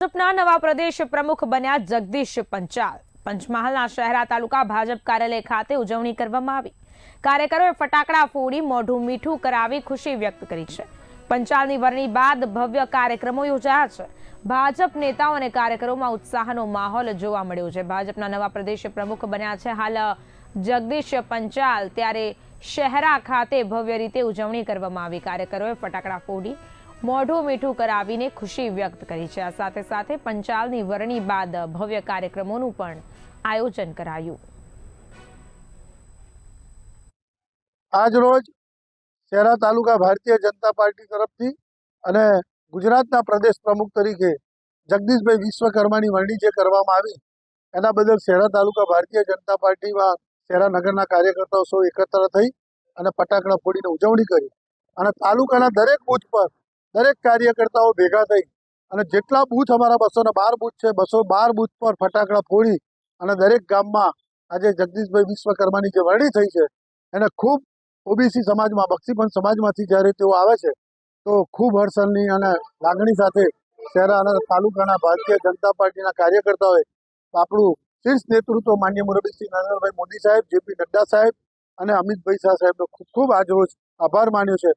ભાજપના નવા પ્રદેશ પ્રમુખ બન્યા જગદીશ પંચાલ. પંચમહાલના શહેરા તાલુકા ભાજપ કાર્યાલય ખાતે ઉજવણી કરવામાં આવી. કાર્યકરોએ ફટાકડા ફોડી મોઢું મીઠું કરાવી ખુશી વ્યક્ત કરી છે. પંચાલની વરણી બાદ ભવ્ય કાર્યક્રમો યોજાયા છે. ભાજપ નેતાઓ અને કાર્યકરોમાં ઉત્સાહનો માહોલ જોવા મળ્યો છે. ભાજપના નવા પ્રદેશ પ્રમુખ બન્યા છે હાલ જગદીશ પંચાલ. ત્યારે શહેરા ખાતે ભવ્ય રીતે ઉજવણી કરવામાં આવી. કાર્યકરોએ ફટાકડા ફોડી મોઢું મીઠું કરાવીને ખુશી વ્યક્ત કરી છે. આ સાથે સાથે પંચાલની વરણી બાદ ભવ્ય કાર્યક્રમોનું પણ આયોજન કરાયું. આજ રોજ શહેરા તાલુકા ભારતીય જનતા પાર્ટી તરફથી અને ગુજરાતના પ્રદેશ પ્રમુખ તરીકે જગદીશભાઈ વિશ્વકર્માની વરણી જે કરવામાં આવી, એના બદલ શહેરા તાલુકા ભારતીય જનતા પાર્ટીમાં શહેરા નગરના કાર્યકર્તાઓ સૌ એકત્ર થઈ અને ફટાકડા ફોડીને ઉજવણી કરી અને તાલુકાના દરેક બૂથ પર દરેક કાર્યકર્તાઓ ભેગા થઈ અને જેટલા બૂથ અમારા બસો ને બાર બૂથ છે, બસો બાર બૂથ પર ફટાકડા ફોડી અને દરેક ગામમાં આજે જગદીશભાઈ વિશ્વકર્માની જે વરણી થઈ છે, એને ખૂબ ઓબીસી સમાજમાં, બક્ષીપંચ સમાજમાંથી જ્યારે તેઓ આવે છે, તો ખૂબ હર્ષલની અને લાગણી સાથે શહેરા અને તાલુકાના ભારતીય જનતા પાર્ટીના કાર્યકર્તાઓએ આપણું શીર્ષ નેતૃત્વ માન્ય મુરબી શ્રી નરેન્દ્રભાઈ મોદી સાહેબ, જેપી નડ્ડા સાહેબ અને અમિતભાઈ શાહ સાહેબનો ખૂબ ખૂબ આજરોજ આભાર માન્યો છે.